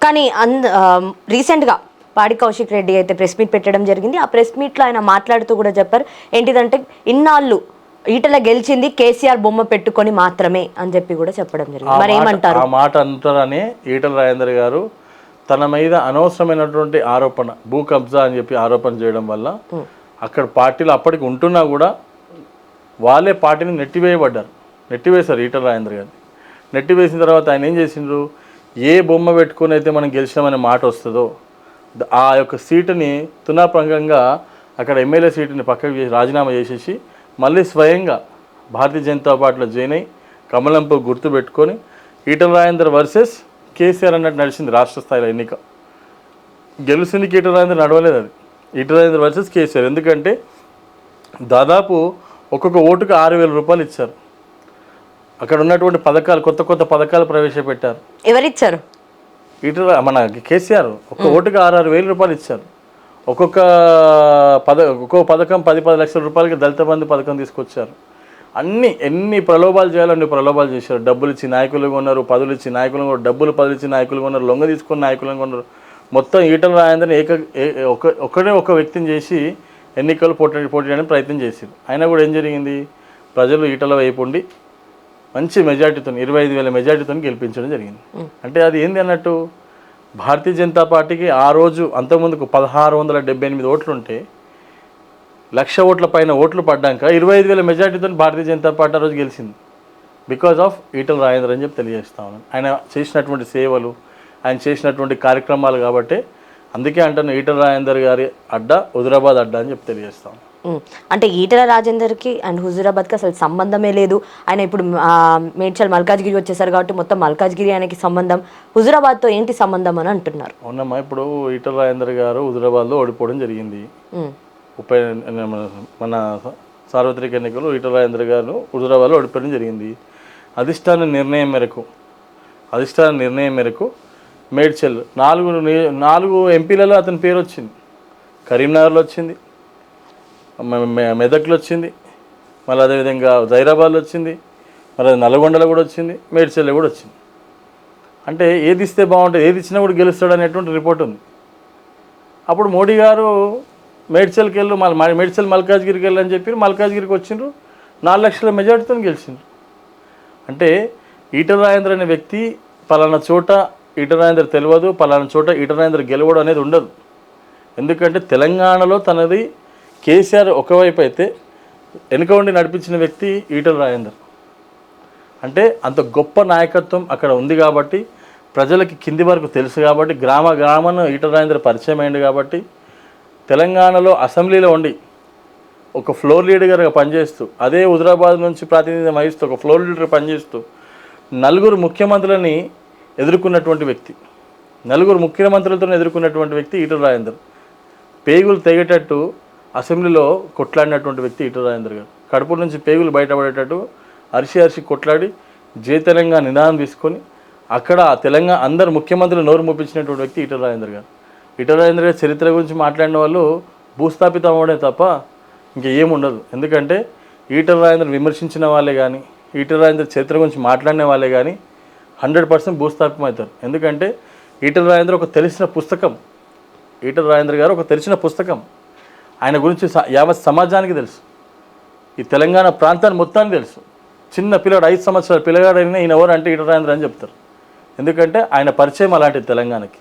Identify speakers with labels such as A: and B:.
A: కానీ అంద రీసెంట్గా పాడి కౌశిక్ రెడ్డి అయితే ప్రెస్ మీట్ పెట్టడం జరిగింది. ఆ ప్రెస్ మీట్లో ఆయన మాట్లాడుతూ కూడా చెప్పారు ఏంటిదంటే ఇన్నాళ్ళు ఈటల గెలిచింది కేసీఆర్ బొమ్మ పెట్టుకొని మాత్రమే అని చెప్పి కూడా చెప్పడం జరిగింది. మరి
B: మాట-
A: ఏమంటారు?
B: ఆ మాట అంటారని ఈటల రాజేందర్ గారు తన మీద అనవసరమైనటువంటి ఆరోపణ భూ కబ్జా అని చెప్పి ఆరోపణ చేయడం వల్ల అక్కడ పార్టీలు అప్పటికి ఉంటున్నా కూడా వాళ్ళే పార్టీని నెట్టివేయబడ్డారు. నెట్టివేశారు ఈటల రాజేందర్ గారిని. నెట్టివేసిన తర్వాత ఆయన ఏం చేసిండ్రు? ఏ బొమ్మ పెట్టుకొని అయితే మనం గెలిచినామనే మాట వస్తుందో ఆ యొక్క సీటుని తునాప్రంగంగా అక్కడ ఎమ్మెల్యే సీటుని పక్కకు చేసి రాజీనామా చేసేసి మళ్ళీ స్వయంగా భారతీయ జనతా పార్టీలో జాయిన్ అయి కమలంపు గుర్తు పెట్టుకొని ఈటల రాజేందర్ వర్సెస్ కేసీఆర్ అన్నట్టు నడిచింది రాష్ట్ర స్థాయిలో ఎన్నిక. గెలిచింది ఈటల రాజేందర్ నడవలేదు అది. ఈటల రాజేందర్ వర్సెస్ కేసీఆర్. ఎందుకంటే దాదాపు ఒక్కొక్క ఓటుకు ఆరు వేల రూపాయలు ఇచ్చారు. అక్కడ ఉన్నటువంటి పథకాలు కొత్త కొత్త పథకాలు ప్రవేశపెట్టారు.
A: ఎవరిచ్చారు?
B: ఇటు మన కేసీఆర్ ఒక్క ఓటుకి ఆరు ఆరు వేల రూపాయలు ఇచ్చారు. ఒక్కొక్క పద ఒక్కొక్క పథకం పది పది లక్షల రూపాయలకి దళిత బంధు పథకం తీసుకొచ్చారు. అన్ని ఎన్ని ప్రలోభాలు చేయాలని ప్రలోభాలు చేశారు. డబ్బులు ఇచ్చి నాయకులు కొన్నారు పదులు ఇచ్చి నాయకులు కొన్నారు డబ్బులు పదులు ఇచ్చి నాయకులు కొన్నారు లొంగ తీసుకుని నాయకులు కొన్నారు. మొత్తం ఈటల రాయందని ఏక ఒక ఒక్కడే ఒక వ్యక్తిని చేసి ఎన్నికలు పోటీ పోటీ చేయడానికి ప్రయత్నం చేశారు అయినా కూడా ఏం జరిగింది? ప్రజలు ఈటల వైపు ఉండి మంచి మెజార్టీతో ఇరవై ఐదు వేల మెజార్టీతో గెలిపించడం జరిగింది. అంటే అది ఏంది అన్నట్టు? భారతీయ జనతా పార్టీకి ఆ రోజు అంతకుముందుకు పదహారు వందల డెబ్బై ఎనిమిది ఓట్లు ఉంటే లక్ష ఓట్ల పైన ఓట్లు పడ్డాక ఇరవై ఐదు వేల మెజార్టీతో భారతీయ జనతా పార్టీ ఆ రోజు గెలిచింది. బికాజ్ ఆఫ్ ఈటల రాజేంద్ర అని చెప్పి తెలియజేస్తా ఉన్నాను. ఆయన చేసినటువంటి సేవలు ఆయన చేసినటువంటి కార్యక్రమాలు కాబట్టి అందుకే అంటాను ఈటల రాజేందర్ గారి అడ్డ హుజరాబాద్ అడ్డ అని చెప్పి తెలియజేస్తాను.
A: అంటే ఈటల రాజేందర్కి అండ్ హుజూరాబాద్కి అసలు సంబంధమే లేదు. ఆయన ఇప్పుడు మేడ్చల్ మల్కాజ్గిరి వచ్చేసారు కాబట్టి మొత్తం మల్కాజ్గిరి ఆయనకి సంబంధం. హుజూరాబాద్తో ఏంటి సంబంధం అని అంటున్నారు?
B: అవునమ్మా ఇప్పుడు ఈటల రాజేందర్ గారు హుజరాబాద్లో ఓడిపోవడం జరిగింది. ఉప మన- సార్వత్రిక ఎన్నికలు ఈటల రాజేంద్ర గారు హుజరాబాద్లో ఓడిపోవడం జరిగింది. అధిష్టాన నిర్ణయం మేరకు అధిష్టాన నిర్ణయం మేరకు మేడ్చల్ నాలుగు నాలుగు ఎంపీలలో అతని పేరు వచ్చింది. కరీంనగర్లో వచ్చింది. మెదక్లో వచ్చింది మళ్ళీ అదేవిధంగా జైరాబాద్లో వచ్చింది మళ్ళీ నల్గొండలో కూడా వచ్చింది. మేడ్చల్లో కూడా వచ్చింది. అంటే ఏది ఇస్తే బాగుంటుంది ఏది ఇచ్చినా కూడా గెలుస్తాడు అనేటువంటి రిపోర్ట్ ఉంది. అప్పుడు మోడీ గారు మేడ్చల్కి వెళ్ళు మళ్ళీ మేడ్చల్ మల్కాజ్గిరికి వెళ్ళి అని చెప్పి మల్కాజ్గిరికి వచ్చిండ్రు. నాలుగు లక్షల మెజార్టీతో గెలిచిండ్రు. అంటే ఈట రాజేంద్ర అనే వ్యక్తి పలానా చోట ఈటల రాజేంద్ర తెలియదు పలానా చోట ఈటర్ రాజేంద్ర గెలవడం అనేది ఉండదు. ఎందుకంటే తెలంగాణలో తనది కేసీఆర్ ఒకవైపు అయితే వెనుక ఉండి నడిపించిన వ్యక్తి ఈటల రాజేందర్. అంటే అంత గొప్ప నాయకత్వం అక్కడ ఉంది కాబట్టి ప్రజలకి కింది వరకు తెలుసు కాబట్టి గ్రామ గ్రామను ఈటల రాజేందర్ పరిచయం అయింది కాబట్టి తెలంగాణలో అసెంబ్లీలో ఉండి ఒక ఫ్లోర్ లీడర్గా పనిచేస్తూ అదే హుజరాబాద్ నుంచి ప్రాతినిధ్యం వహిస్తూ ఒక ఫ్లోర్ లీడర్ పనిచేస్తూ నలుగురు ముఖ్యమంత్రులని ఎదుర్కొన్నటువంటి వ్యక్తి నలుగురు ముఖ్యమంత్రులతో ఎదుర్కొన్నటువంటి వ్యక్తి ఈటల రాజేందర్. పేగులు తెగేటట్టు అసెంబ్లీలో కొట్లాడినటువంటి వ్యక్తి ఈటల రాజేందర్ గారు. కడుపు నుంచి పేగులు బయటపడేటట్టు అరిసి అరిసి కొట్లాడి జే తెలంగాణ నినాదం తీసుకొని అక్కడ తెలంగాణ అందరు ముఖ్యమంత్రులు నోరు మొప్పించినటువంటి వ్యక్తి ఈటల రాజేందర్ గారు. ఈటల రాజేందర్ గారి చరిత్ర గురించి మాట్లాడిన వాళ్ళు భూస్థాపితం అవ్వడే తప్ప ఇంకా ఏముండదు. ఎందుకంటే ఈటల రాజేందర్ విమర్శించిన వాళ్ళే కానీ ఈటల రాజేందర్ చరిత్ర గురించి మాట్లాడిన వాళ్ళే కానీ హండ్రెడ్ పర్సెంట్ భూస్థాపితం అవుతారు ఎందుకంటే ఈటల రాజేందర్ ఒక తెలిసిన పుస్తకం. ఈటల రాజేంద్ర గారు ఒక తెరిచిన పుస్తకం. ఆయన గురించి యావత్ సమాజానికి తెలుసు. ఈ తెలంగాణ ప్రాంతాన్ని మొత్తానికి తెలుసు. చిన్న పిల్లడు ఐదు సంవత్సరాల పిల్లగాడైనా ఈయన ఎవరు అంటే ఈటల అని చెప్తారు. ఎందుకంటే ఆయన పరిచయం అలాంటిది తెలంగాణకి.